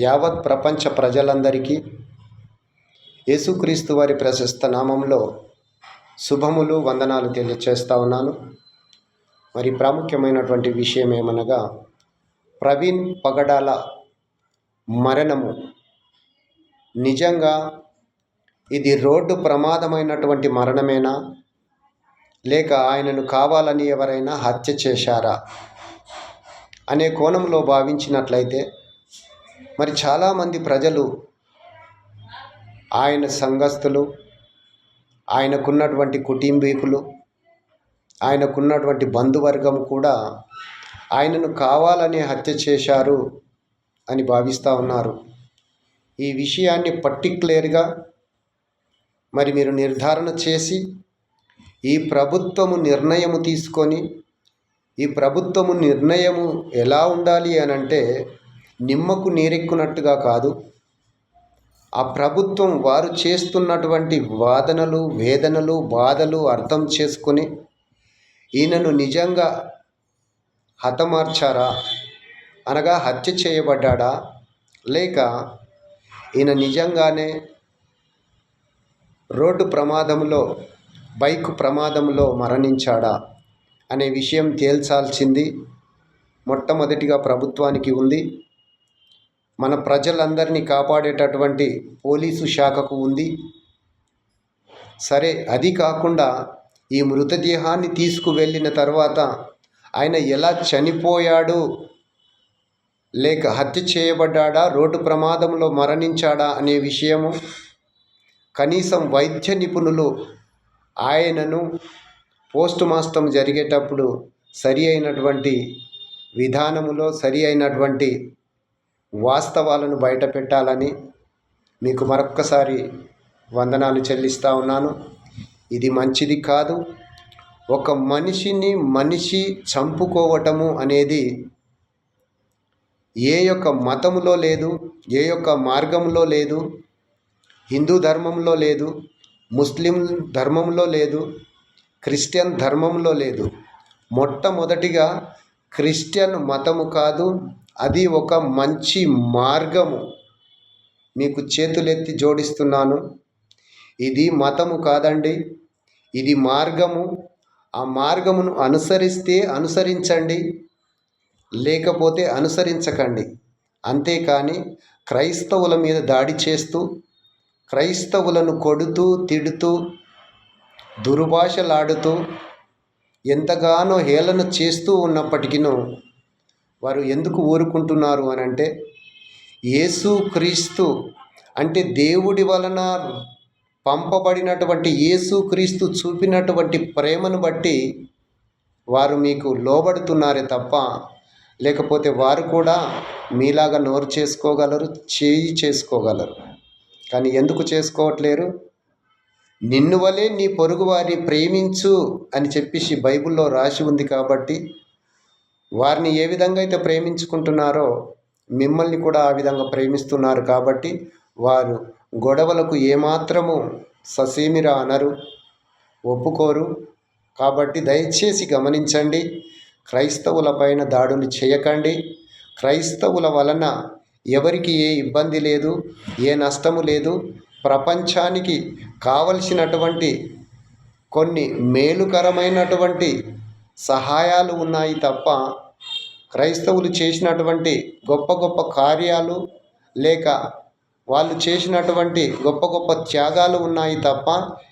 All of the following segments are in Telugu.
యావత్ ప్రపంచ ప్రజలందరికీ యేసుక్రీస్తు వారి ప్రశస్త నామంలో శుభములు వందనాలు తెలియచేస్తా ఉన్నాను. మరి ప్రాముఖ్యమైనటువంటి విషయం ఏమనగా ప్రవీణ్ పగడాల మరణము. నిజంగా ఇది రోడ్డు ప్రమాదమైనటువంటి మరణమేనా? లేక ఆయనను కావాలని ఎవరైనా హత్య చేశారా? అనే కోణంలో భావించినట్లయితే మరి చాలామంది ప్రజలు ఆయన సంఘస్థులు ఆయనకున్నటువంటి కుటుంబీకులు ఆయనకున్నటువంటి బంధువర్గం కూడా ఆయనను కావాలని హత్య చేశారు అని భావిస్తూ ఉన్నారు. ఈ విషయాన్ని పర్టిక్యులర్గా మరి మీరు నిర్ధారణ చేసి ఈ ప్రభుత్వము నిర్ణయము తీసుకొని ఈ ప్రభుత్వము నిర్ణయము ఎలా ఉండాలి అని అంటే నిమ్మకు నీరెక్కునట్టుగా కాదు. ఆ ప్రభుత్వం వారు చేస్తున్నటువంటి వాదనలు వేదనలు బాధలు అర్థం చేసుకొని ఈయనను నిజంగా హతమార్చారా? అనగా హత్య చేయబడ్డాడా? లేక ఈయన నిజంగానే రోడ్డు ప్రమాదంలో బైక్ ప్రమాదంలో మరణించాడా అనే విషయం తేల్చాల్సింది మొట్టమొదటిగా ప్రభుత్వానికి ఉంది. మన ప్రజలందరినీ కాపాడేటటువంటి పోలీసు శాఖకు ఉంది. సరే అది కాకుండా ఈ మృతదేహాన్ని తీసుకువెళ్ళిన తర్వాత ఆయన ఎలా చనిపోయాడు? లేక హత్య చేయబడ్డాడా? రోడ్డు ప్రమాదంలో మరణించాడా అనే విషయము. కనీసం వైద్య నిపుణులు ఆయనను పోస్ట్ మాస్టం జరిగేటప్పుడు సరి అయినటువంటి విధానములో సరి అయినటువంటి వాస్తవాలను బయట పెట్టాలని మీకు మరొక్కసారి వందనాలు చెల్లిస్తూ ఉన్నాను. ఇది మంచిది కాదు. ఒక మనిషిని మనిషి చంపుకోవటము అనేది ఏ యొక్క మతములో లేదు ఏ యొక్క మార్గంలో లేదు హిందూ ధర్మంలో లేదు ముస్లిం ధర్మంలో లేదు క్రిస్టియన్ ధర్మంలో లేదు. మొట్టమొదటిగా క్రిస్టియన్ మతము కాదు అది ఒక మంచి మార్గము. మీకు చేతులెత్తి జోడిస్తున్నాను. ఇది మతము కాదండి. ఇది మార్గము. ఆ మార్గమును అనుసరిస్తే అనుసరించండి. లేకపోతే అనుసరించకండి. అంతేకాని క్రైస్తవుల మీద దాడి చేస్తూ క్రైస్తవులను కొడుతూ తిడుతూ దుర్భాషలాడుతూ ఎంతగానో హేళన చేస్తూ ఉన్నప్పటికీ వారు ఎందుకు ఊరుకుంటున్నారు అని అంటే యేసు క్రీస్తు అంటే దేవుడి వలన పంపబడినటువంటి యేసు క్రీస్తు చూపినటువంటి ప్రేమను బట్టి వారు మీకు లోబడుతున్నారే తప్ప లేకపోతే వారు కూడా మీలాగా నోరు చేసుకోగలరు చేయి చేసుకోగలరు. కానీ ఎందుకు చేసుకోవట్లేరు? నిన్ను వలే నీ పొరుగువారిని ప్రేమించు అని చెప్పేసి బైబిల్లో రాసి ఉంది కాబట్టి వారిని ఏ విధంగా అయితే ప్రేమించుకుంటున్నారో మిమ్మల్ని కూడా ఆ విధంగా ప్రేమిస్తున్నారు కాబట్టి వారు గొడవలకు ఏమాత్రము ససీమిరా అనరు ఒప్పుకోరు. కాబట్టి దయచేసి గమనించండి క్రైస్తవుల పైన దాడులు చేయకండి. క్రైస్తవుల వలన ఎవరికి ఏ ఇబ్బంది లేదు ఏ నష్టము లేదు. ప్రపంచానికి కావలసినటువంటి కొన్ని మేలుకరమైనటువంటి సహాయాలు ఉన్నాయి తప్ప క్రైస్తవులు చేసినటువంటి గొప్ప గొప్ప కార్యాలు లేక వాళ్ళు చేసినటువంటి గొప్ప గొప్ప త్యాగాలు ఉన్నాయి తప్ప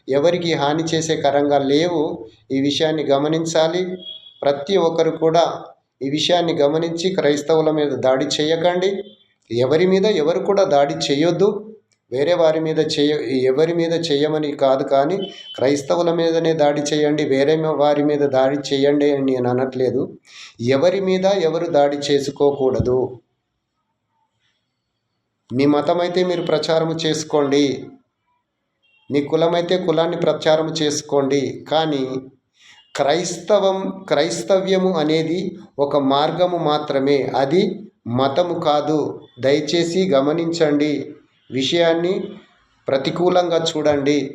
ఎవరికి హాని చేసే కరంగా లేవు. ఈ విషయాన్ని గమనించాలి. ప్రతి ఒక్కరు కూడా ఈ విషయాన్ని గమనించి క్రైస్తవుల మీద దాడి చేయకండి. ఎవరి మీద ఎవరు కూడా దాడి చేయొద్దు. వేరే వారి మీద చేయ ఎవరి మీద చేయమని కాదు కానీ క్రైస్తవుల మీదనే దాడి చేయండి వేరే వారి మీద దాడి చేయండి అని నేను అనట్లేదు. ఎవరి మీద ఎవరు దాడి చేసుకోకూడదు. మీ మతం అయితే మీరు ప్రచారం చేసుకోండి. మీ కులమైతే కులాన్ని ప్రచారం చేసుకోండి. కానీ క్రైస్తవం క్రైస్తవ్యము అనేది ఒక మార్గము మాత్రమే. అది మతము కాదు. దయచేసి గమనించండి. విషయాన్ని ప్రతికూలంగా చూడండి.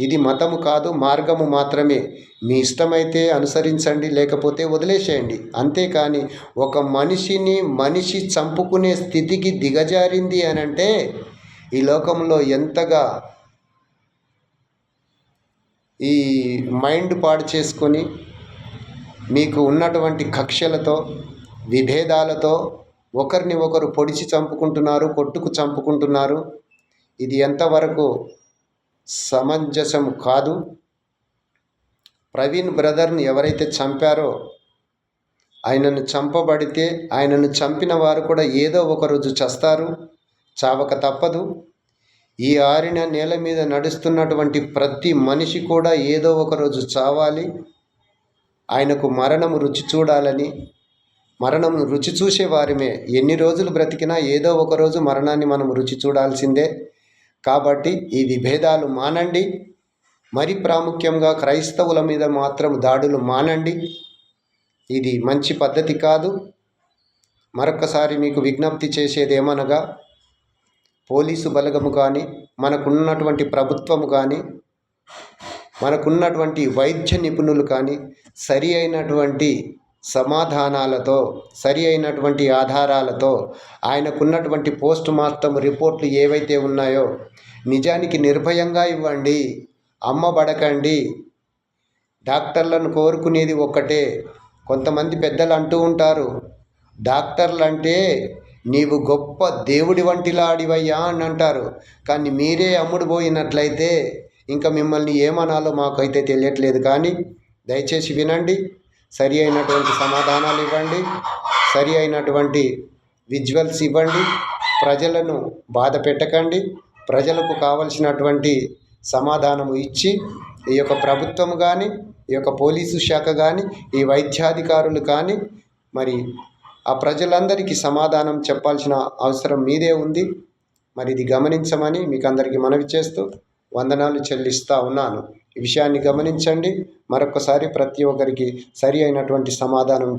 ఇది మతము కాదు మార్గము మాత్రమే. మీ ఇష్టమైతే అనుసరించండి లేకపోతే వదిలేసేయండి. అంతేకాని ఒక మనిషిని మనిషి చంపుకునే స్థితికి దిగజారింది అని అంటే ఈ లోకంలో ఎంతగా ఈ మైండ్ పాడు చేసుకొని మీకు ఉన్నటువంటి కక్షలతో విభేదాలతో ఒకరిని ఒకరు పొడిచి చంపుకుంటున్నారు కొట్టుకు చంపుకుంటున్నారు. ఇది ఎంతవరకు సమంజసం కాదు. ప్రవీణ్ బ్రదర్ని ఎవరైతే చంపారో ఆయనను చంపబడితే ఆయనను చంపిన వారు కూడా ఏదో ఒక రోజు చస్తారు. చావక తప్పదు. ఈ ఆరిన నేల మీద నడుస్తున్నటువంటి ప్రతి మనిషి కూడా ఏదో ఒక రోజు చావాలి. ఆయనకు మరణం రుచి చూడాలని మరణం రుచి చూసే వారిమే. ఎన్ని రోజులు బ్రతికినా ఏదో ఒక రోజు మరణాన్ని మనం రుచి చూడాల్సిందే. కాబట్టి ఈ విభేదాలు మానండి. మరి ప్రాముఖ్యంగా క్రైస్తవుల మీద మాత్రం దాడులు మానండి. ఇది మంచి పద్ధతి కాదు. మరొకసారి మీకు విజ్ఞప్తి చేసేది ఏమనగా పోలీసు బలగము కానీ మనకున్నటువంటి ప్రభుత్వము కానీ మనకున్నటువంటి వైద్య నిపుణులు కానీ సరి అయినటువంటి సమాధానాలతో సరి అయినటువంటి ఆధారాలతో ఆయనకున్నటువంటి పోస్ట్ మార్టం రిపోర్ట్లు ఏవైతే ఉన్నాయో నిజానికి నిర్భయంగా ఇవ్వండి అమ్మబడకండి డాక్టర్లను కోరుకునేది ఒక్కటే కొంతమంది పెద్దలు అంటూ ఉంటారు డాక్టర్లు అంటే నీవు గొప్ప దేవుడి వంటిలాడివయ్యా అని అంటారు. కానీ మీరే అమ్ముడు పోయినట్లయితే ఇంకా మిమ్మల్ని ఏమనాలో మాకైతే తెలియట్లేదు. కానీ దయచేసి వినండి. సరి అయినటువంటి సమాధానాలు ఇవ్వండి. సరి అయినటువంటి విజువల్స్ ఇవ్వండి. ప్రజలను బాధ పెట్టకండి. ప్రజలకు కావలసినటువంటి సమాధానము ఇచ్చి ఈ యొక్క ప్రభుత్వం కానీ ఈ యొక్క పోలీసు శాఖ కానీ ఈ వైద్యాధికారులు కానీ మరి ఆ ప్రజలందరికీ సమాధానం చెప్పాల్సిన అవసరం మీదే ఉంది. మరి ఇది గమనించమని మీకు అందరికీ మనవి చేస్తూ వందనాలు చెల్లిస్తూ ఉన్నాను. ఈ విషయాన్ని గమనించండి. మరొకసారి ప్రతి ఒక్కరికి సరి అయినటువంటి సమాధానం